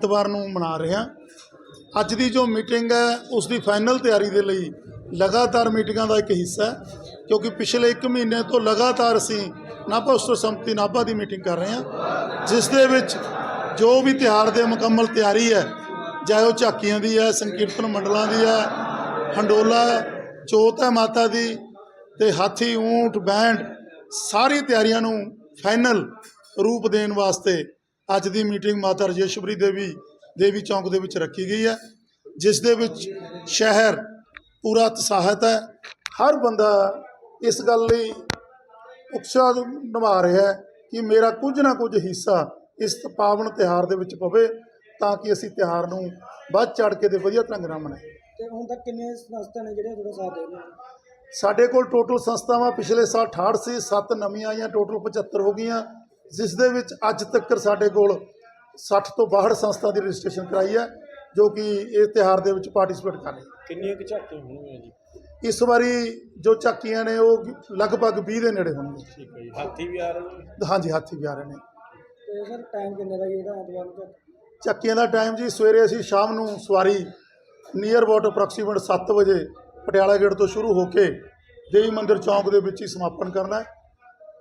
ਐਤਵਾਰ ਨੂੰ ਮਨਾ ਰਹੇ। ਹਾਂ ਅੱਜ ਦੀ ਜੋ ਮੀਟਿੰਗ ਹੈ, ਉਸ ਦੀ ਫਾਈਨਲ ਤਿਆਰੀ ਦੇ ਲਈ ਲਗਾਤਾਰ ਮੀਟਿੰਗਾਂ ਦਾ ਇੱਕ ਹਿੱਸਾ ਹੈ, ਕਿਉਂਕਿ ਪਿਛਲੇ 1 ਮਹੀਨੇ ਤੋਂ ਲਗਾਤਾਰ ਅਸੀਂ ਨਾਭਾ ਉਸਤੋ ਸੰਮਤੀ ਨਾਭਾ ਦੀ ਮੀਟਿੰਗ ਕਰ ਰਹੇ ਹਾਂ। ਜਿਸ ਦੇ ਵਿੱਚ ਜੋ ਵੀ ਤਿਉਹਾਰ ਦੇ ਮੁਕੰਮਲ ਤਿਆਰੀ ਹੈ, ਚਾਹੇ ਉਹ ਝਾਕੀਆਂ ਦੀ ਹੈ, ਸੰਕੀਰਤਨ ਮੰਡਲਾਂ ਦੀ ਹੈ, ਹੰਡੋਲਾ ਚੋਤ ਹੈ ਮਾਤਾ ਦੀ ਤੇ ਹਾਥੀ ਊਂਟ ਬੈਂਡ, ਸਾਰੀ ਤਿਆਰੀਆਂ ਨੂੰ ਫਾਈਨਲ ਰੂਪ ਦੇਣ ਵਾਸਤੇ ਅੱਜ ਦੀ ਮੀਟਿੰਗ ਮਾਤਾ ਰਜੇਸ਼ਵਰੀ ਦੇਵੀ ਦੇਵੀ ਚੌਂਕ ਦੇ ਵਿੱਚ ਰੱਖੀ ਗਈ ਹੈ ਜਿਸ ਦੇ ਵਿੱਚ ਸ਼ਹਿਰ ਪੂਰਾ ਉਤਸ਼ਾਹਿਤ ਹੈ। ਹਰ ਬੰਦਾ ਇਸ ਗੱਲ ਲਈ ਉਤਸ਼ਾਹ ਨਿਭਾ ਰਿਹਾ ਹੈ ਕਿ ਮੇਰਾ ਕੁਝ ਨਾ ਕੁਝ ਹਿੱਸਾ ਇਸ ਪਾਵਨ ਤਿਉਹਾਰ ਦੇ ਵਿੱਚ ਪਵੇ ਤਾਂ ਕਿ ਅਸੀਂ ਤਿਉਹਾਰ ਨੂੰ ਵੱਧ ਚੜ ਕੇ ਤੇ ਵਧੀਆ ਢੰਗ ਨਾਲ ਮਨਾਈਏ। ਤੇ ਹੁਣ ਤੱਕ ਕਿੰਨੇ ਸੰਸਥਾ ਨੇ ਜਿਹੜੇ ਤੁਹਾਡਾ ਸਾਥ ਦੇ ਸਾਡੇ ਕੋਲ ਟੋਟਲ ਸੰਸਥਾਵਾਂ ਪਿਛਲੇ ਸਾਲ 68 ਸੀ 7 ਨਵੀਆਂ ਆਈਆਂ ਟੋਟਲ 75 ਹੋ ਗਈਆਂ। ਜਿਸ ਦੇ ਵਿੱਚ ਅੱਜ ਤੱਕ ਸਾਡੇ ਕੋਲ 60 ਤੋਂ 62 ਸੰਸਥਾ ਦੀ ਰਜਿਸਟ੍ਰੇਸ਼ਨ ਕਰਾਈ ਹੈ ਜੋ ਕਿ ਇਸ ਤਿਉਹਾਰ ਦੇ ਵਿੱਚ ਪਾਰਟਿਸਿਪੇਟ ਕਰ ਰਹੀ ਹੈ। ਕਿੰਨੀਆਂ ਕੁ ਝਾਕੀਆਂ ਹੋਣਗੀਆਂ ਜੀ? ਇਸ ਵਾਰੀ ਜੋ ਝਾਕੀਆਂ ਨੇ ਉਹ ਲਗਭਗ 20 ਦੇ ਨੇੜੇ ਹੋਣਗੇ ਠੀਕ ਹੈ ਜੀ। ਹਾਥੀ ਵੀ ਆ ਰਹੇ ਨੇ? ਹਾਂਜੀ ਹਾਥੀ ਵੀ ਆ ਰਹੇ ਨੇ। ਤੇ ਸਰ ਟਾਈਮ ਕਿੰਨੇ ਦਾ ਜੀ ਇਹਦਾ ਐਤਵਾਰ ਨੂੰ ਝਾਕੀ? ਚੱਕੀਆਂ ਦਾ ਟਾਈਮ ਜੀ ਸਵੇਰੇ ਅਸੀਂ ਸ਼ਾਮ ਨੂੰ ਸਵਾਰੀ ਨੀਅਰ ਅਬਾਊਟ ਅਪਰੋਕਸੀਮੇਟ 7 ਵਜੇ ਪਟਿਆਲਾ ਗੇਟ ਤੋਂ ਸ਼ੁਰੂ ਹੋ ਕੇ ਦੇਵੀ ਮੰਦਿਰ ਚੌਂਕ ਦੇ ਵਿੱਚ ਹੀ ਸਮਾਪਨ ਕਰਨਾ ਹੈ।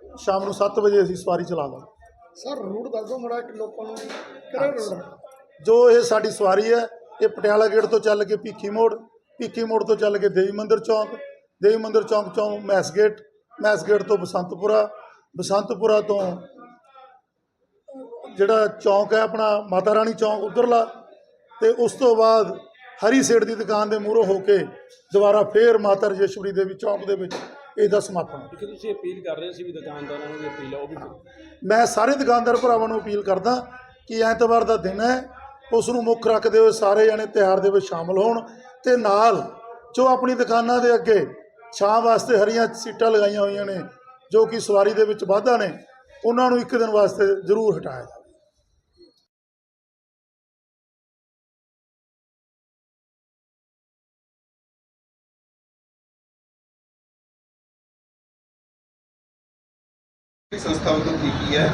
ਸ਼ਾਮ ਨੂੰ 7 ਵਜੇ ਅਸੀਂ ਸਵਾਰੀ ਚਲਾ ਦਾਂਗੇ ਸਰ ਰੂਟ ਦੱਸ ਦਿਓ ਮੜਾ ਕਿ ਲੋਕਾਂ ਨੂੰ ਕਿਹੜਾ ਰੂਟ ਜੋ ਇਹ ਸਾਡੀ ਸਵਾਰੀ ਹੈ ਇਹ ਪਟਿਆਲਾ ਗੇਟ ਤੋਂ ਚੱਲ ਕੇ ਭੀਖੀ ਮੋੜ ਭੀਖੀ ਮੋੜ ਤੋਂ ਚੱਲ ਕੇ ਦੇਵੀ ਮੰਦਿਰ ਚੌਂਕ ਦੇਵੀ ਮੰਦਿਰ ਚੌਂਕ ਤੋਂ ਮੈਸ ਗੇਟ ਮੈਸ ਗੇਟ ਤੋਂ ਬਸੰਤਪੁਰਾ ਬਸੰਤਪੁਰਾ ਤੋਂ ਜਿਹੜਾ ਚੌਂਕ ਹੈ ਆਪਣਾ ਮਾਤਾ ਰਾਣੀ ਚੌਂਕ ਉਧਰਲਾ ਤੇ ਉਸ ਤੋਂ ਬਾਅਦ ਹਰੀ ਸੇਠ ਦੀ ਦੁਕਾਨ ਦੇ ਮੂਹਰੋਂ ਹੋ ਕੇ ਦੁਬਾਰਾ ਫੇਰ ਮਾਤਾ ਰਜੇਸ਼ਵਰੀ ਦੇਵੀ ਚੌਂਕ ਦੇ ਵਿੱਚ ਇਹਦਾ ਸਮਾਪਨ ਕਿ ਤੁਸੀਂ ਅਪੀਲ ਕਰ ਰਹੇ ਸੀ ਵੀ ਦੁਕਾਨਦਾਰਾਂ ਨੂੰ ਵੀ ਅਪੀਲ ਆ ਉਹ ਵੀ ਮੈਂ ਸਾਰੇ ਦੁਕਾਨਦਾਰ ਭਰਾਵਾਂ ਨੂੰ ਅਪੀਲ ਕਰਦਾ ਕਿ ਐਤਵਾਰ ਦਾ ਦਿਨ ਹੈ ਉਸ ਨੂੰ ਮੁੱਖ ਰੱਖਦੇ ਹੋਏ ਸਾਰੇ ਜਣੇ ਤਿਉਹਾਰ ਦੇ ਵਿੱਚ ਸ਼ਾਮਲ ਹੋਣ ਤੇ ਨਾਲ ਜੋ ਆਪਣੀ ਦੁਕਾਨਾਂ ਦੇ ਅੱਗੇ ਛਾਂ ਵਾਸਤੇ ਹਰੀਆਂ ਸੀਟਾਂ ਲਗਾਈਆਂ ਹੋਈਆਂ ਨੇ ਜੋ ਕਿ ਸਵਾਰੀ ਦੇ ਵਿੱਚ ਵਾਧਾ ਨੇ ਉਹਨਾਂ ਨੂੰ ਇੱਕ ਦਿਨ ਵਾਸਤੇ ਜ਼ਰੂਰ ਹਟਾਇਆ ਸੰਸਥਾਵਾਂ ਤੋਂ ਕੀਤੀ ਹੈ।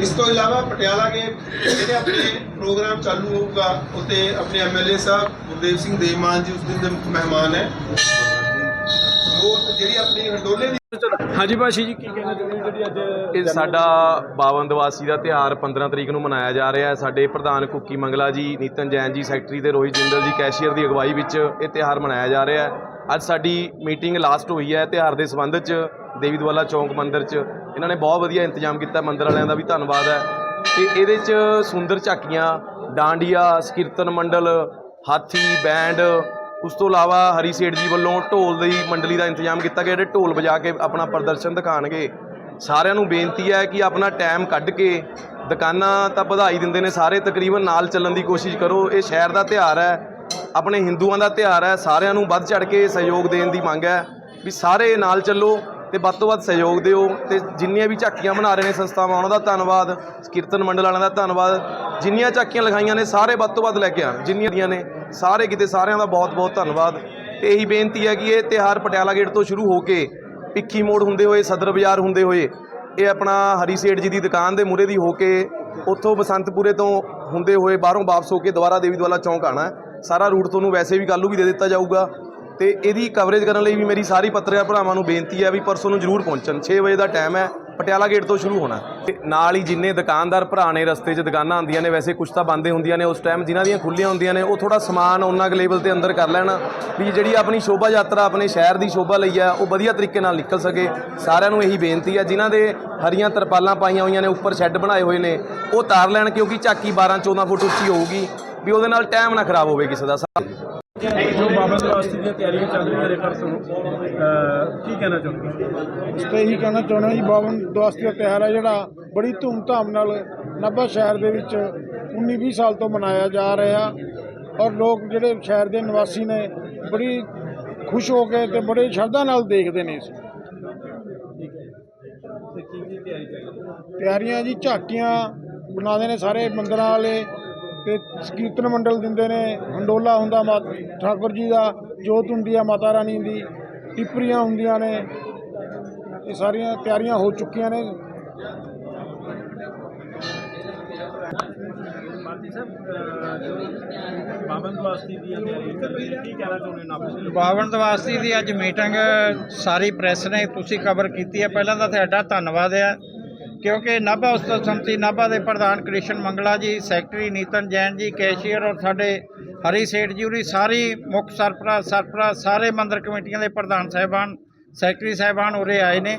ਇਸ ਤੋਂ ਇਲਾਵਾ ਪਟਿਆਲਾ ਕੇ ਜਿਹੜੇ ਆਪਣੇ ਪ੍ਰੋਗਰਾਮ ਚਾਲੂ ਹੋਊਗਾ ਉਤੇ ਆਪਣੇ ਐਮਐਲਏ ਸਾਹਿਬ ਗੁਰਦੇਵ ਸਿੰਘ ਦੇਮਾਨ ਜੀ ਉਸ ਦਿਨ ਦੇ ਮੁੱਖ ਮਹਿਮਾਨ ਹੈ। ਉਹ ਜਿਹੜੀ ਆਪਣੀ ਹੰਡੋਲੇ ਦੀ ਹਾਂਜੀ ਭਾਸ਼ੀ ਜੀ ਕੀ ਕਹਿਣਾ ਚਾਹੁੰਦੇ ਹੋ ਜਿਹੜੀ ਅੱਜ ਇਹ ਸਾਡਾ 52 ਦਿਵਾਸੀ ਦਾ ਤਿਉਹਾਰ 15 ਤਰੀਕ ਨੂੰ ਮਨਾਇਆ ਜਾ ਰਿਹਾ ਹੈ। ਸਾਡੇ ਪ੍ਰਧਾਨ ਕੁੱਕੀ ਮੰਗਲਾ ਜੀ ਨੀਤਨ ਜੈਨ ਜੀ ਸੈਕਟਰੀ ਤੇ ਰੋਹਿਤ ਜਿੰਦਲ ਜੀ ਕੈਸ਼ੀਅਰ ਦੀ ਅਗਵਾਈ ਵਿੱਚ ਇਹ ਤਿਉਹਾਰ ਮਨਾਇਆ ਜਾ ਰਿਹਾ ਹੈ। ਅੱਜ ਸਾਡੀ ਮੀਟਿੰਗ ਲਾਸਟ ਹੋਈ ਹੈ। ਤਿਉਹਾਰ ਦੇ ਸੰਬੰਧ 'ਚ ਦੇਵੀ ਦਵਾਲਾ ਚੌਂਕ ਮੰਦਿਰ 'ਚ ਇਹਨਾਂ ਨੇ ਬਹੁਤ ਵਧੀਆ ਇੰਤਜ਼ਾਮ ਕੀਤਾ, ਮੰਦਿਰ ਵਾਲਿਆਂ ਦਾ ਵੀ ਧੰਨਵਾਦ ਹੈ। ਤੇ ਇਹਦੇ 'ਚ ਸੁੰਦਰ ਝਾਕੀਆਂ, ਡਾਂਡੀਆ, ਸਕੀਰਤਨ ਮੰਡਲ, ਹਾਥੀ, ਬੈਂਡ, ਉਸ ਤੋਂ ਇਲਾਵਾ ਹਰੀ ਸੇਠ ਜੀ ਵੱਲੋਂ ਢੋਲ ਦੀ ਮੰਡਲੀ ਦਾ ਇੰਤਜ਼ਾਮ ਕੀਤਾ ਗਿਆ, ਜਿਹੜੇ ਢੋਲ ਵਜਾ ਕੇ ਆਪਣਾ ਪ੍ਰਦਰਸ਼ਨ ਦਿਖਾਣਗੇ। ਸਾਰਿਆਂ ਨੂੰ ਬੇਨਤੀ ਹੈ ਕਿ ਆਪਣਾ ਟਾਈਮ ਕੱਢ ਕੇ ਦੁਕਾਨਾਂ ਤਾਂ ਵਧਾਈ ਦਿੰਦੇ ਨੇ ਸਾਰੇ, ਤਕਰੀਬਨ ਨਾਲ ਚੱਲਣ ਦੀ ਕੋਸ਼ਿਸ਼ ਕਰੋ। ਇਹ ਸ਼ਹਿਰ ਦਾ ਤਿਉਹਾਰ ਹੈ, ਆਪਣੇ ਹਿੰਦੂਆਂ ਦਾ ਤਿਉਹਾਰ ਹੈ, ਸਾਰਿਆਂ ਨੂੰ ਵੱਧ ਚੜ ਕੇ ਸਹਿਯੋਗ ਦੇਣ ਦੀ ਮੰਗ ਹੈ ਵੀ ਸਾਰੇ ਨਾਲ ਚੱਲੋ। ਤੇ ਵੱਧ ਤੋਂ ਵੱਧ ਸਹਿਯੋਗ ਦਿਓ ਤੇ ਜਿੰਨੀਆਂ ਵੀ ਝਾਕੀਆਂ ਬਣਾ ਰਹੇ ਨੇ ਸੰਸਥਾਵਾਂ, ਉਹਨਾਂ ਦਾ ਧੰਨਵਾਦ, ਕੀਰਤਨ ਮੰਡਲ ਵਾਲਿਆਂ ਦਾ ਧੰਨਵਾਦ, ਜਿੰਨੀਆਂ ਝਾਕੀਆਂ ਲਗਾਈਆਂ ਨੇ ਸਾਰੇ ਵੱਧ ਤੋਂ ਵੱਧ ਲੈ ਕੇ ਆਉਣ, ਜਿੰਨੀਆਂ ਦੀਆਂ ਨੇ, ਸਾਰੇ ਕਿਤੇ ਸਾਰਿਆਂ ਦਾ ਬਹੁਤ ਬਹੁਤ ਧੰਨਵਾਦ। ਤੇ ਇਹੀ ਬੇਨਤੀ ਹੈ ਕਿ ਇਹ ਤਿਉਹਾਰ ਪਟਿਆਲਾ ਗੇਟ ਤੋਂ ਸ਼ੁਰੂ ਹੋ ਕੇ ਭਿੱਖੀ ਮੋੜ ਹੁੰਦੇ ਹੋਏ, ਸਦਰ ਬਾਜ਼ਾਰ ਹੁੰਦੇ ਹੋਏ, ਇਹ ਆਪਣਾ ਹਰੀ ਸੇਠ ਜੀ ਦੀ ਦੁਕਾਨ ਦੇ ਮੂਹਰੇ ਦੀ ਹੋ ਕੇ ਉੱਥੋਂ ਬਸੰਤਪੁਰੇ ਤੋਂ ਹੁੰਦੇ ਹੋਏ ਬਾਹਰੋਂ ਵਾਪਸ ਹੋ ਕੇ ਦੁਬਾਰਾ ਦੇਵੀ ਦਵਾਲਾ ਚੌਂਕ ਆਣਾ ਸਾਰਾ ਰੂਟ ਤੁਹਾਨੂੰ ਵੈਸੇ ਵੀ ਕੱਲ੍ਹ ਨੂੰ ਵੀ ਦੇ ਦਿੱਤਾ ਜਾਊਗਾ। ਤੇ ਇਹਦੀ ਕਵਰੇਜ ਕਰਨ ਲਈ ਵੀ ਮੇਰੀ ਸਾਰੀ ਪੱਤਰਕਾਰ ਭਰਾਵਾਂ ਨੂੰ ਬੇਨਤੀ ਹੈ ਵੀ ਪਰਸੋਂ ਨੂੰ ਜ਼ਰੂਰ ਪਹੁੰਚਣ। 6 ਵਜੇ ਦਾ ਟਾਈਮ ਹੈ, ਪਟਿਆਲਾ ਗੇਟ ਤੋਂ ਸ਼ੁਰੂ ਹੋਣਾ। ਤੇ ਨਾਲ ਹੀ ਜਿੰਨੇ ਦੁਕਾਨਦਾਰ ਭਰਾ ਨੇ ਰਸਤੇ 'ਚ ਦੁਕਾਨਾਂ ਆਉਂਦੀਆਂ ਨੇ, ਵੈਸੇ ਕੁਝ ਤਾਂ ਬੰਦੇ ਹੁੰਦੀਆਂ ਨੇ, ਉਸ ਟਾਈਮ ਜਿਨ੍ਹਾਂ ਦੀਆਂ ਖੁੱਲੀਆਂ ਹੁੰਦੀਆਂ ਨੇ, ਉਹ ਥੋੜਾ ਸਮਾਨ ਉਹਨਾਂ ਕੁ ਲੈਵਲ ਤੇ ਅੰਦਰ ਕਰ ਲੈਣ ਵੀ ਜਿਹੜੀ ਆਪਣੀ ਸ਼ੋਭਾ ਯਾਤਰਾ ਆਪਣੇ ਸ਼ਹਿਰ ਦੀ ਸ਼ੋਭਾ ਲਈ ਆ ਉਹ ਵਧੀਆ ਤਰੀਕੇ ਨਾਲ ਨਿਕਲ ਸਕੇ। ਸਾਰਿਆਂ ਨੂੰ ਇਹੀ ਬੇਨਤੀ ਹੈ, ਜਿਨ੍ਹਾਂ ਦੇ ਹਰੀਆਂ ਤਰਪਾਲਾਂ ਪਾਈਆਂ ਹੋਈਆਂ ਨੇ, ਉੱਪਰ ਸ਼ੈੱਡ ਬਣਾਏ ਹੋਏ ਨੇ, ਉਹ ਤਾਰ ਲੈਣ ਕਿਉਂਕਿ ਝਾਕੀ 12 14 ਫੁੱਟ ਉੱਚੀ ਹੋਊਗੀ, ਵੀ ਉਹਦੇ ਨਾਲ ਟਾਈਮ ਨਾ ਖਰਾਬ ਹੋਵੇ ਕਿਸੇ ਦਾ। ਜੋ ਬਾਬਾ ਦਵਾਸਤੀ ਦੀਆਂ ਤਿਆਰੀਆਂ ਚੱਲ ਰਹੀਆਂ ਨੇ ਪਰਸੋਂ ਕੀ ਕਹਿਣਾ ਚਾਹੁੰਦੇ ਇਸ ਤੇ ਇਹੀ ਕਹਿਣਾ ਚਾਹੁੰਦਾ ਜੀ ਬਾਵਨ ਦਵਾਸਤੀ ਦਾ ਤਿਉਹਾਰ ਹੈ ਜਿਹੜਾ ਬੜੀ ਧੂਮਧਾਮ ਨਾਲ ਨਾਭਾ ਸ਼ਹਿਰ ਦੇ ਵਿੱਚ 19-20 ਸਾਲ ਤੋਂ ਮਨਾਇਆ ਜਾ ਰਿਹਾ। ਔਰ ਲੋਕ ਜਿਹੜੇ ਸ਼ਹਿਰ ਦੇ ਨਿਵਾਸੀ ਨੇ ਬੜੀ ਖੁਸ਼ ਹੋ ਕੇ ਤੇ ਬੜੇ ਸ਼ਰਧਾ ਨਾਲ ਦੇਖਦੇ ਨੇ ਇਸ। ਨੂੰ। ਤਿਆਰੀਆਂ ਜੀ ਝਾਕੀਆਂ ਬਣਾਉਂਦੇ ਨੇ ਸਾਰੇ ਮੰਦਰਾਂ ਵਾਲੇ। ਤੇ ਕੀਰਤਨ ਮੰਡਲ ਦਿੰਦੇ ਨੇ ਹੰਡੋਲਾ ਹੁੰਦਾ ਮਾ ਠਾਕੁਰ ਜੀ ਦਾ ਜੋਤ ਹੁੰਦੀ ਆ ਮਾਤਾ ਰਾਣੀ ਦੀ ਟਿੱਪਰੀਆਂ ਹੁੰਦੀਆਂ ਨੇ ਇਹ ਸਾਰੀਆਂ ਤਿਆਰੀਆਂ ਹੋ ਚੁੱਕੀਆਂ ਨੇ। ਬਾਵਨ ਦਵਾਸੀ ਦੀ ਅੱਜ ਮੀਟਿੰਗ ਸਾਰੀ ਪ੍ਰੈਸ ਨੇ ਤੁਸੀਂ ਕਵਰ ਕੀਤੀ ਹੈ ਪਹਿਲਾਂ ਤਾਂ ਤੁਹਾਡਾ ਧੰਨਵਾਦ ਹੈ ਕਿਉਂਕਿ ਨਾਭਾ ਉਸਤਤ ਸੰਮਤੀ, ਨਾਭਾ ਦੇ ਪ੍ਰਧਾਨ ਕ੍ਰਿਸ਼ਨ ਮੰਗਲਾ ਜੀ, ਸੈਕਟਰੀ ਨੀਤਨ ਜੈਨ ਜੀ, ਕੈਸ਼ੀਅਰ ਔਰ ਸਾਡੇ ਹਰੀ ਸੇਠ ਜੀ ਉਰੀ ਸਾਰੀ ਮੁੱਖ ਸਰਪ੍ਰਸਤ ਸਰਪ੍ਰਸਤ ਸਾਰੇ ਮੰਦਰ ਕਮੇਟੀਆਂ ਦੇ ਪ੍ਰਧਾਨ ਸਾਹਿਬਾਨ, ਸੈਕਟਰੀ ਸਾਹਿਬਾਨ ਉਰੇ ਆਏ ਨੇ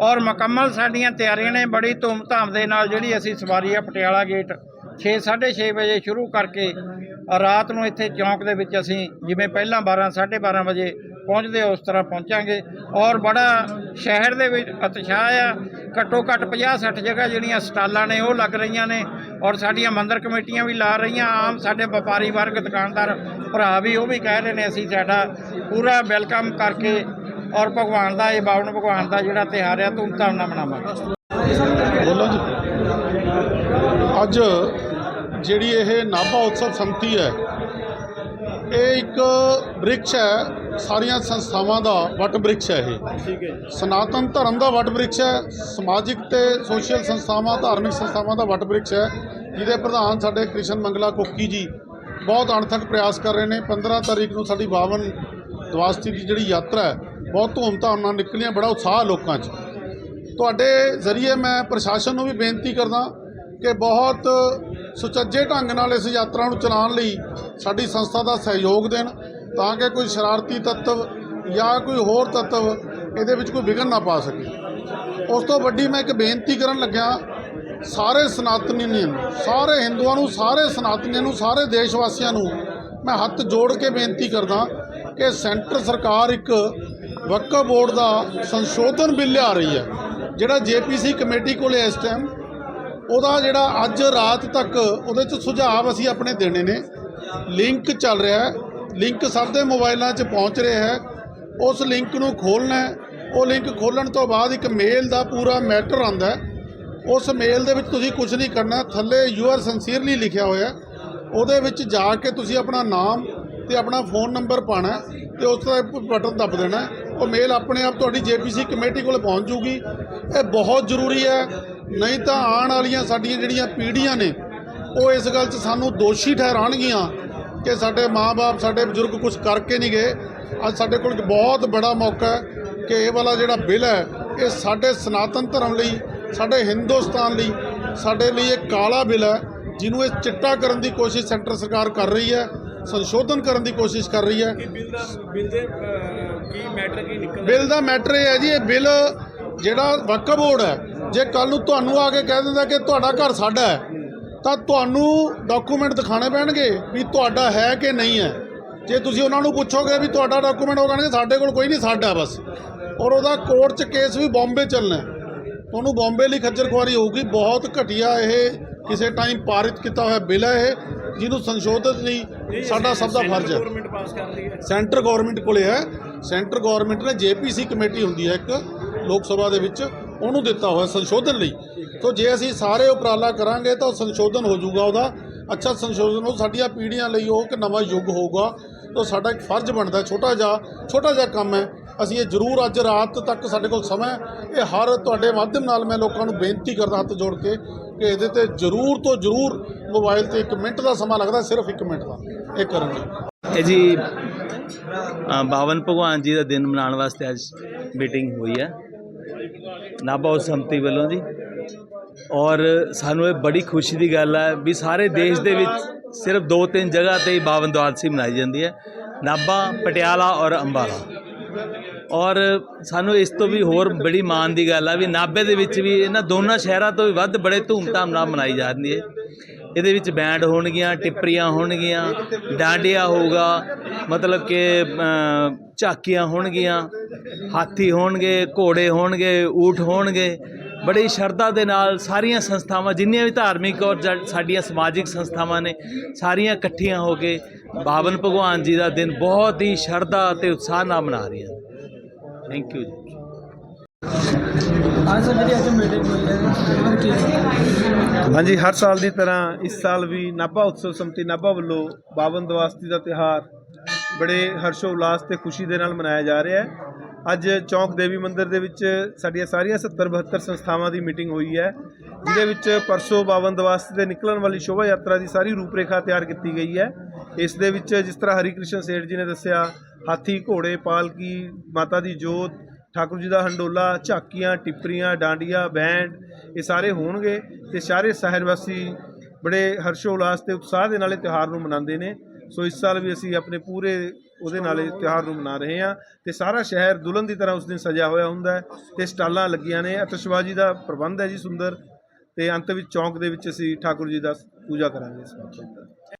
ਔਰ ਮੁਕੰਮਲ ਸਾਡੀਆਂ ਤਿਆਰੀਆਂ ਨੇ ਬੜੀ ਧੂਮਧਾਮ ਦੇ ਨਾਲ ਜਿਹੜੀ ਅਸੀਂ ਸਵਾਰੀ ਆ ਪਟਿਆਲਾ ਗੇਟ 6:30 ਵਜੇ ਸ਼ੁਰੂ ਕਰਕੇ ਰਾਤ ਨੂੰ ਇੱਥੇ ਚੌਂਕ ਦੇ ਵਿੱਚ ਅਸੀਂ ਜਿਵੇਂ ਪਹਿਲਾਂ 12 12:30 ਵਜੇ ਪਹੁੰਚਦੇ ਉਸ ਤਰ੍ਹਾਂ ਪਹੁੰਚਾਂਗੇ ਔਰ ਬੜਾ ਸ਼ਹਿਰ ਦੇ ਵਿੱਚ ਉਤਸ਼ਾਹ ਆ ਘੱਟੋ ਘੱਟ 50-60 ਜਗ੍ਹਾ ਜਿਹੜੀਆਂ ਸਟਾਲਾਂ ਨੇ, ਉਹ ਲੱਗ ਰਹੀਆਂ ਨੇ ਔਰ ਸਾਡੀਆਂ ਮੰਦਰ ਕਮੇਟੀਆਂ ਵੀ ਲਾ ਰਹੀਆਂ। ਆਮ ਸਾਡੇ ਵਪਾਰੀ ਵਰਗ, ਦੁਕਾਨਦਾਰ ਭਰਾ ਵੀ ਉਹ ਵੀ ਕਹਿ ਰਹੇ ਨੇ, ਅਸੀਂ ਸਾਡਾ ਪੂਰਾ ਵੈਲਕਮ ਕਰਕੇ ਔਰ ਭਗਵਾਨ ਦਾ, ਇਹ ਬਾਵਨ ਭਗਵਾਨ ਦਾ ਜਿਹੜਾ ਤਿਉਹਾਰ ਆ, ਧੂਮਧਾਮ ਨਾਲ ਮਨਾਵਾਂਗੇ। ਬੋਲੋ ਜੀ। ਅੱਜ ਜਿਹੜੀ ਇਹ ਨਾਭਾ ਉਤਸਵ ਸੰਮਤੀ ਹੈ, ਇਹ ਇੱਕ ਬ੍ਰਿਕਸ਼ ਹੈ ਸਾਰੀਆਂ ਸੰਸਥਾਵਾਂ ਦਾ ਵਟ ਬ੍ਰਿਕਸ਼ ਹੈ ਇਹ। ਠੀਕ ਹੈ ਸਨਾਤਨ ਧਰਮ ਦਾ ਵਟ ਬ੍ਰਿਕਸ਼ ਹੈ ਸਮਾਜਿਕ ਤੇ ਸੋਸ਼ਲ ਸੰਸਥਾਵਾਂ ਧਾਰਮਿਕ ਸੰਸਥਾਵਾਂ ਦਾ ਵਟ ਬ੍ਰਿਕਸ਼ ਹੈ ਜਿਹਦੇ ਪ੍ਰਧਾਨ ਸਾਡੇ ਕ੍ਰਿਸ਼ਨ ਮੰਗਲਾ ਕੋਕੀ ਜੀ ਬਹੁਤ ਅਣਥੱਕ ਪ੍ਰਯਾਸ ਕਰ ਰਹੇ ਨੇ। 15 ਤਾਰੀਖ ਨੂੰ ਸਾਡੀ 52 ਦਵਾਸਤੀ ਦੀ ਜਿਹੜੀ ਯਾਤਰਾ ਹੈ ਬਹੁਤ ਧੂਮਧਾਮ ਨਾਲ ਨਿਕਲੀਆਂ ਬੜਾ ਉਤਸ਼ਾਹ ਲੋਕਾਂ 'ਚ। ਤੁਹਾਡੇ ਜ਼ਰੀਏ ਮੈਂ ਪ੍ਰਸ਼ਾਸਨ ਨੂੰ ਵੀ ਬੇਨਤੀ ਕਰਦਾ ਕਿ ਬਹੁਤ ਸੁਚੱਜੇ ਢੰਗ ਨਾਲ ਇਸ ਯਾਤਰਾ ਨੂੰ ਚਲਾਉਣ ਲਈ ਸਾਡੀ ਸੰਸਥਾ ਦਾ ਸਹਿਯੋਗ ਦੇਣ। ਤਾਂ ਕਿ ਕੋਈ ਸ਼ਰਾਰਤੀ ਤੱਤਵ ਜਾਂ ਕੋਈ ਹੋਰ ਤੱਤਵ ਇਹਦੇ ਵਿੱਚ ਕੋਈ ਵਿਘਨ ਨਾ ਪਾ ਸਕੇ। ਉਸ ਤੋਂ ਵੱਡੀ ਮੈਂ ਇੱਕ ਬੇਨਤੀ ਕਰਨ ਲੱਗਿਆ, ਸਾਰੇ ਸਨਾਤਨੀਆਂ ਨੂੰ ਸਾਰੇ ਹਿੰਦੂਆਂ ਨੂੰ, ਸਾਰੇ ਸਨਾਤਨੀਆਂ ਨੂੰ, ਸਾਰੇ ਦੇਸ਼ ਵਾਸੀਆਂ ਨੂੰ ਮੈਂ ਹੱਥ ਜੋੜ ਕੇ ਬੇਨਤੀ ਕਰਦਾ ਕਿ ਸੈਂਟਰ ਸਰਕਾਰ ਇੱਕ ਵਕਫ ਬੋਰਡ ਦਾ ਸੰਸ਼ੋਧਨ ਬਿੱਲ ਲਿਆ ਰਹੀ ਹੈ, ਜਿਹੜਾ ਜੇਪੀਸੀ ਕਮੇਟੀ ਕੋਲੇ ਇਸ ਟਾਈਮ ਉਹਦਾ ਜਿਹੜਾ ਅੱਜ ਰਾਤ ਤੱਕ ਉਹਦੇ 'ਚ ਸੁਝਾਅ ਅਸੀਂ ਆਪਣੇ ਦੇਣੇ ਨੇ। ਲਿੰਕ ਚੱਲ ਰਿਹਾ ਹੈ। ਲਿੰਕ ਸਭ ਦੇ ਮੋਬਾਈਲਾਂ 'ਚ ਪਹੁੰਚ ਰਿਹਾ ਹੈ। ਉਸ ਲਿੰਕ ਨੂੰ ਖੋਲ੍ਹਣਾ ਉਹ ਲਿੰਕ ਖੋਲ੍ਹਣ ਤੋਂ ਬਾਅਦ ਇੱਕ ਮੇਲ ਦਾ ਪੂਰਾ ਮੈਟਰ ਆਉਂਦਾ ਉਸ ਮੇਲ ਦੇ ਵਿੱਚ ਤੁਸੀਂ ਕੁਝ ਨਹੀਂ ਕਰਨਾ। ਥੱਲੇ ਯੂ ਆਰ ਸਿੰਸੀਅਰਲੀ ਲਿਖਿਆ ਹੋਇਆ ਉਹਦੇ ਵਿੱਚ ਜਾ ਕੇ ਤੁਸੀਂ ਆਪਣਾ ਨਾਮ ਤੇ ਆਪਣਾ ਫੋਨ ਨੰਬਰ ਪਾਣਾ ਹੈ ਤੇ ਉਸ ਦਾ ਬਟਨ ਦੱਬ ਦੇਣਾ ਉਹ ਮੇਲ ਆਪਣੇ ਆਪ ਤੁਹਾਡੀ ਜੇਪੀਸੀ ਕਮੇਟੀ ਕੋਲ ਪਹੁੰਚ ਜੂਗੀ। ਇਹ ਬਹੁਤ ਜ਼ਰੂਰੀ ਹੈ। ਨਹੀਂ ਤਾਂ ਆਉਣ ਵਾਲੀਆਂ ਸਾਡੀਆਂ ਜਿਹੜੀਆਂ ਪੀੜ੍ਹੀਆਂ ਨੇ, ਉਹ ਇਸ ਗੱਲ 'ਚ ਸਾਨੂੰ ਦੋਸ਼ੀ ਠਹਿਰਾਣਗੀਆਂ ਕਿ ਸਾਡੇ ਮਾਪੇ ਸਾਡੇ ਬਜ਼ੁਰਗ ਕੁਝ ਕਰਕੇ ਨਹੀਂ ਗਏ। ਅੱਜ ਸਾਡੇ ਕੋਲ ਇੱਕ ਬਹੁਤ ਬੜਾ ਮੌਕਾ ਹੈ ਕਿ ਇਹ ਵਾਲਾ ਜਿਹੜਾ ਬਿੱਲ ਹੈ ਇਹ ਸਾਡੇ ਸਨਾਤਨ ਧਰਮ ਲਈ ਸਾਡੇ ਹਿੰਦੁਸਤਾਨ ਲਈ ਸਾਡੇ ਲਈ ਇਹ ਕਾਲਾ ਬਿੱਲ ਹੈ ਜਿਹਨੂੰ ਇਹ ਚਿੱਟਾ ਕਰਨ ਦੀ ਕੋਸ਼ਿਸ਼ ਸੈਂਟਰ ਸਰਕਾਰ ਕਰ ਰਹੀ ਹੈ ਸੰਸ਼ੋਧਨ ਕਰਨ ਦੀ ਕੋਸ਼ਿਸ਼ ਕਰ ਰਹੀ ਹੈ। ਬਿੱਲ ਦਾ ਮੈਟਰ ਇਹ ਹੈ ਜੀ ਇਹ ਬਿੱਲ ਜਿਹੜਾ ਵਕਫ ਬੋਰਡ ਹੈ ਜੇ ਕੱਲ ਨੂੰ ਤੁਹਾਨੂੰ ਆ ਕੇ ਕਹਿ ਦਿੰਦਾ ਕਿ ਤੁਹਾਡਾ ਘਰ ਸਾਡਾ ਹੈ ਤਾਂ ਤੁਹਾਨੂੰ ਡਾਕੂਮੈਂਟ ਦਿਖਾਣੇ ਪੈਣਗੇ ਵੀ ਤੁਹਾਡਾ ਹੈ ਕਿ ਨਹੀਂ ਹੈ। ਜੇ ਤੁਸੀਂ ਉਹਨਾਂ ਨੂੰ ਪੁੱਛੋਗੇ ਵੀ ਤੁਹਾਡਾ ਡਾਕੂਮੈਂਟ ਉਹ ਕਹਿਣਗੇ ਸਾਡੇ ਕੋਲ ਕੋਈ ਨਹੀਂ ਸਾਡਾ ਬਸ। ਔਰ ਉਹਦਾ ਕੋਰਟ 'ਚ ਕੇਸ ਵੀ ਬੰਬੇ ਚੱਲਣਾ ਹੈ। ਤੁਹਾਨੂੰ ਬੰਬੇ ਲਈ ਖੱਜਰ ਖੁਆਰੀ ਹੋਊਗੀ। ਬਹੁਤ ਘਟੀਆ ਇਹ ਕਿਸੇ ਟਾਈਮ ਪਾਰਿਤ ਕੀਤਾ ਹੋਇਆ ਬਿੱਲ ਹੈ ਇਹ ਜਿਹਨੂੰ ਸੰਸ਼ੋਧਿਤ ਲਈ ਸਾਡਾ ਸਭ ਦਾ ਫਰਜ਼ ਹੈ। ਗਵਰਨਮੈਂਟ ਪਾਸ ਕਰ ਰਹੀ ਹੈ। ਸੈਂਟਰ ਗਵਰਨਮੈਂਟ ਕੋਲੇ ਹੈ। ਸੈਂਟਰ ਗਵਰਨਮੈਂਟ ਨੇ ਜੇਪੀਸੀ ਕਮੇਟੀ ਹੁੰਦੀ ਹੈ ਇੱਕ ਲੋਕ ਸਭਾ ਦੇ ਵਿੱਚ ਉਹਨੂੰ ਦਿੱਤਾ ਹੋਇਆ ਸੰਸ਼ੋਧਨ ਲਈ। ਸੋ ਜੇ ਅਸੀਂ ਸਾਰੇ ਉਪਰਾਲਾ ਕਰਾਂਗੇ ਤਾਂ ਉਹ ਸੰਸ਼ੋਧਨ ਹੋ ਜਾਊਗਾ ਉਹਦਾ। ਅੱਛਾ ਸੰਸ਼ੋਧਨ ਉਹ ਸਾਡੀਆਂ ਪੀੜ੍ਹੀਆਂ ਲਈ ਉਹ ਇੱਕ ਨਵਾਂ ਯੁੱਗ ਹੋਊਗਾ। ਤਾਂ ਸਾਡਾ ਇੱਕ ਫਰਜ਼ ਬਣਦਾ ਛੋਟਾ ਜਿਹਾ ਛੋਟਾ ਜਿਹਾ ਕੰਮ ਹੈ। ਅਸੀਂ ਇਹ ਜ਼ਰੂਰ ਅੱਜ ਰਾਤ ਤੱਕ ਸਾਡੇ ਕੋਲ ਸਮਾਂ ਇਹ ਹਰ ਤੁਹਾਡੇ ਮਾਧਿਅਮ ਨਾਲ ਮੈਂ ਲੋਕਾਂ ਨੂੰ ਬੇਨਤੀ ਕਰਦਾ ਹੱਥ ਜੋੜ ਕੇ ਕਿ ਇਹਦੇ ਤੇ ਜ਼ਰੂਰ ਤੋਂ ਜ਼ਰੂਰ ਮੋਬਾਈਲ ਤੇ 1 ਮਿੰਟ ਦਾ ਸਮਾਂ ਲੱਗਦਾ ਸਿਰਫ 1 ਮਿੰਟ ਦਾ। ਇਹ ਕਰਨ ਲਈ ਇਹ ਜੀ ਅ, ਭਗਵਾਨ ਜੀ ਦਾ ਦਿਨ ਮਨਾਉਣ ਵਾਸਤੇ ਅੱਜ ਮੀਟਿੰਗ ਹੋਈ ਹੈ। ਨਾਭਾ ਸੰਮਤੀ ਵੱਲੋਂ ਜੀ। ਔਰ ਸਾਨੂੰ ਇਹ ਬੜੀ ਖੁਸ਼ੀ ਦੀ ਗੱਲ ਹੈ ਵੀ ਸਾਰੇ ਦੇਸ਼ ਦੇ ਵਿੱਚ ਸਿਰਫ ਦੋ ਤਿੰਨ ਜਗ੍ਹਾ ਤੇ ਹੀ ਬਾਵਨ ਦਵਾਦਸ਼ੀ ਮਨਾਈ ਜਾਂਦੀ ਹੈ। ਨਾਭਾ, ਪਟਿਆਲਾ ਔਰ ਅੰਬਾਲਾ। ਔਰ ਸਾਨੂੰ ਇਸ ਤੋਂ ਵੀ ਹੋਰ ਬੜੀ ਮਾਣ ਦੀ ਗੱਲ ਆ ਵੀ ਨਾਭੇ ਦੇ ਵਿੱਚ ਵੀ ਇਹਨਾਂ ਦੋਨਾਂ ਸ਼ਹਿਰਾਂ ਤੋਂ ਵੀ ਵੱਧ ਬੜੇ ਧੂਮਧਾਮ ਨਾਲ ਮਨਾਈ ਜਾਂਦੀ ਹੈ। ਇਹਦੇ ਵਿੱਚ ਬੈਂਡ ਹੋਣਗੀਆਂ, ਟਿੱਪਰੀਆਂ ਹੋਣਗੀਆਂ, ਡਾਂਡਿਆ ਹੋਊਗਾ, ਮਤਲਬ ਕਿ ਝਾਕੀਆਂ ਹੋਣਗੀਆਂ, ਹਾਥੀ ਹੋਣਗੇ, ਘੋੜੇ ਹੋਣਗੇ, ਊਠ ਹੋਣਗੇ। ਬੜੀ ਸ਼ਰਧਾ ਦੇ ਨਾਲ ਸਾਰੀਆਂ ਸੰਸਥਾਵਾਂ ਜਿੰਨੀਆਂ ਵੀ ਧਾਰਮਿਕ ਔਰ ਸਾਡੀਆਂ ਸਮਾਜਿਕ ਸੰਸਥਾਵਾਂ ਨੇ ਸਾਰੀਆਂ ਇਕੱਠੀਆਂ ਹੋ ਕੇ ਬਾਵਨ ਭਗਵਾਨ ਜੀ ਦਾ ਦਿਨ ਬਹੁਤ ਹੀ ਸ਼ਰਧਾ ਅਤੇ ਉਤਸ਼ਾਹ ਨਾਲ ਮਨਾ ਰਹੀਆਂ ਥੈਂਕ ਯੂ ਜੀ। ਅੱਜ ਜਿਹੜੀ ਅੱਜ ਮੀਟਿੰਗ ਹੋਈ ਹੈ ਕੀ ਹਾਂਜੀ ਹਰ ਸਾਲ ਦੀ ਤਰ੍ਹਾਂ ਇਸ ਸਾਲ ਵੀ ਨਾਭਾ ਉਤਸਵ ਸਮਤੀ ਨਾਭਾ ਵੱਲੋਂ ਬਾਵਨ ਦਵਾਸਤੀ ਦਾ ਤਿਹਾਰ ਬੜੇ ਹਰਸ਼ੋ ਉਲਾਸ ਤੇ ਖੁਸ਼ੀ ਦੇ ਨਾਲ ਮਨਾਇਆ ਜਾ ਰਿਹਾ ਹੈ। ਅੱਜ ਚੌਂਕ ਦੇਵੀ ਮੰਦਿਰ ਦੇ ਵਿੱਚ ਸਾਡੀਆਂ ਸਾਰੀਆਂ 70 72 ਸੰਸਥਾਵਾਂ ਦੀ ਮੀਟਿੰਗ ਹੋਈ ਹੈ, ਜਿਹਦੇ ਵਿੱਚ ਪਰਸੋਂ ਬਾਵਨ ਦਿਵਸ ਤੇ ਨਿਕਲਣ ਵਾਲੀ ਸ਼ੋਭਾ ਯਾਤਰਾ ਦੀ ਸਾਰੀ ਰੂਪਰੇਖਾ ਤਿਆਰ ਕੀਤੀ ਗਈ ਹੈ। ਇਸ ਦੇ ਵਿੱਚ ਜਿਸ ਤਰ੍ਹਾਂ ਹਰੀ ਕ੍ਰਿਸ਼ਨ ਸੇਠ ਜੀ ਨੇ ਦੱਸਿਆ, ਹਾਥੀ, ਘੋੜੇ, ਪਾਲਕੀ, ਮਾਤਾ ਦੀ ਜੋਤ, ਠਾਕੁਰ ਜੀ ਦਾ ਹੰਡੋਲਾ, ਝਾਕੀਆਂ, ਟਿੱਪਰੀਆਂ, ਡਾਂਡੀਆਂ, ਬੈਂਡ, ਇਹ ਸਾਰੇ ਹੋਣਗੇ ਤੇ ਸਾਰੇ ਸ਼ਹਿਰ ਵਾਸੀ ਬੜੇ ਹਰਸ਼ੋ ਉਲਾਸ ਤੇ ਉਤਸ਼ਾਹ ਦੇ ਨਾਲ ਇਹ ਤਿਉਹਾਰ ਨੂੰ ਮਨਾਉਂਦੇ ਨੇ। ਸੋ ਇਸ ਸਾਲ ਵੀ ਅਸੀਂ ਆਪਣੇ ਪੂਰੇ ਉਹਦੇ ਨਾਲ ਇਹ ਤਿਉਹਾਰ ਨੂੰ ਮਨਾ ਰਹੇ ਹਾਂ ਤੇ ਸਾਰਾ ਸ਼ਹਿਰ ਦੁਲਹਨ ਦੀ ਤਰ੍ਹਾਂ ਉਸ ਦਿਨ ਸਜਿਆ ਹੋਇਆ ਹੁੰਦਾ ਹੈ ਤੇ ਸਟਾਲਾਂ ਲੱਗੀਆਂ ਨੇ। ਅਤਿਸ਼ਬਾਜ਼ੀ ਦਾ ਪ੍ਰਬੰਧ ਹੈ ਜੀ ਸੁੰਦਰ ਤੇ ਅੰਤ ਵਿੱਚ ਚੌਂਕ ਦੇ ਵਿੱਚ ਅਸੀਂ ਠਾਕੁਰ ਜੀ ਦਾ ਪੂਜਾ ਕਰਾਂਗੇ ਇਸ ਮੌਕੇ